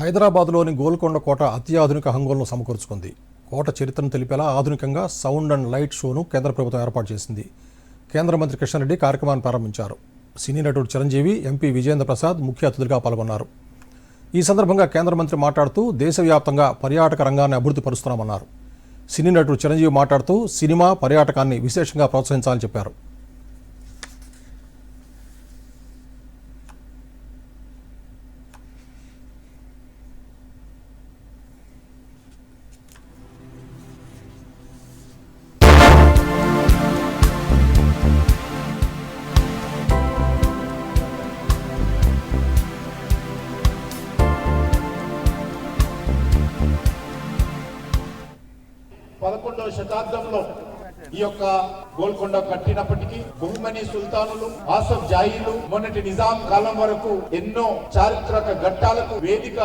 హైదరాబాద్లోని గోల్కొండ కోట అత్యాధునిక హంగులను సమకూర్చుకుంది. కోట చరిత్రను తెలిపేలా ఆధునికంగా సౌండ్ అండ్ లైట్ షోను కేంద్ర ప్రభుత్వం ఏర్పాటు చేసింది. కేంద్ర మంత్రి కిషన్ రెడ్డి కార్యక్రమాన్ని ప్రారంభించారు. సినీ నటుడు చిరంజీవి ఎంపీ విజేంద్ర ప్రసాద్ ముఖ్య అతిథులుగా పాల్గొన్నారు. ఈ సందర్భంగా కేంద్ర మంత్రి మాట్లాడుతూ దేశవ్యాప్తంగా పర్యాటక రంగాన్ని అభివృద్ధి పరుస్తున్నామన్నారు. సినీ నటుడు చిరంజీవి మాట్లాడుతూ సినిమా పర్యాటకాన్ని విశేషంగా ప్రోత్సహించాలని చెప్పారు. పదకొండవ శతాబ్దంలో ఈ యొక్క గోల్కొండ కట్టినప్పటికీ బహుమని సుల్తానులు ఆసఫ్ జాయిలు మొన్నటి నిజాం కాలం వరకు ఎన్నో చారిత్రక ఘట్టాలకు వేదిక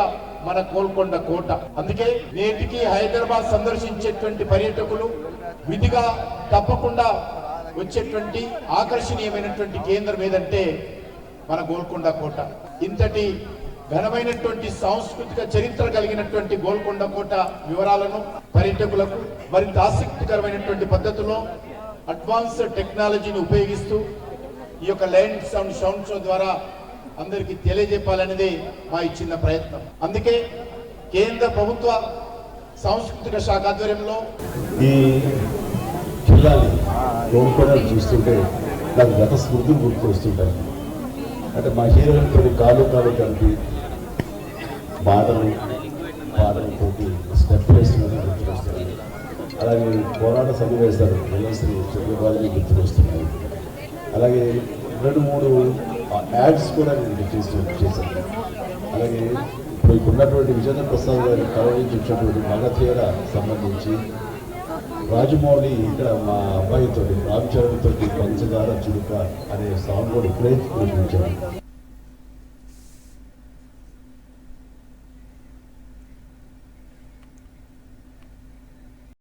మన గోల్కొండ కోట. అందుకే నేటికి హైదరాబాద్ సందర్శించేటువంటి పర్యాటకులు విధిగా తప్పకుండా వచ్చేటువంటి ఆకర్షణీయమైనటువంటి కేంద్రం ఏదంటే మన గోల్కొండ కోట. ఇంతటి ఘనమైనటువంటి సాంస్కృతిక చరిత్ర కలిగినటువంటి గోల్కొండ కోట వివరాలను పర్యటకులకు మరింత ఆసక్తికరమైనటువంటి పద్ధతిలో అడ్వాన్స్ టెక్నాలజీని ఉపయోగిస్తూ ఈ యొక్క లైన్ సౌండ్ సౌండ్ షో ద్వారా అందరికీ తెలియజెప్పాలనేదే మా ఇచ్చిన ప్రయత్నం. అందుకే కేంద్ర ప్రభుత్వ సాంస్కృతిక శాఖ ఆధ్వర్యంలో ఈ జిల్లాని గోల్కొండలు చూస్తుంటే నాకు గత స్మృతులు గుర్తు వస్తుంటాయి అంటే మా హీరోలతో కాలు కాలు కలిపి పాటలు పాటలతో స్టెప్ వేస్తున్నది గుర్తుకొస్తున్నాయి అలాగే పోరాట సన్నివేశాలు వెల్లశ్రీ చంద్రబాబుని గుర్తుకొస్తున్నాయి అలాగే రెండు మూడు యాడ్స్ కూడా నేను చేశాను. అలాగే ఇప్పుడు ఉన్నటువంటి విజేంద్ర ప్రసాద్ గారి కళ నుంచి వచ్చినటువంటి మగధీర సంబంధించి రాజమౌళి ఇక్కడ మా అబ్బాయితో రామ్ చరణ్ పంచదార చురుక అనే సాంగ్ కూడా ఇప్పుడే చూపించాను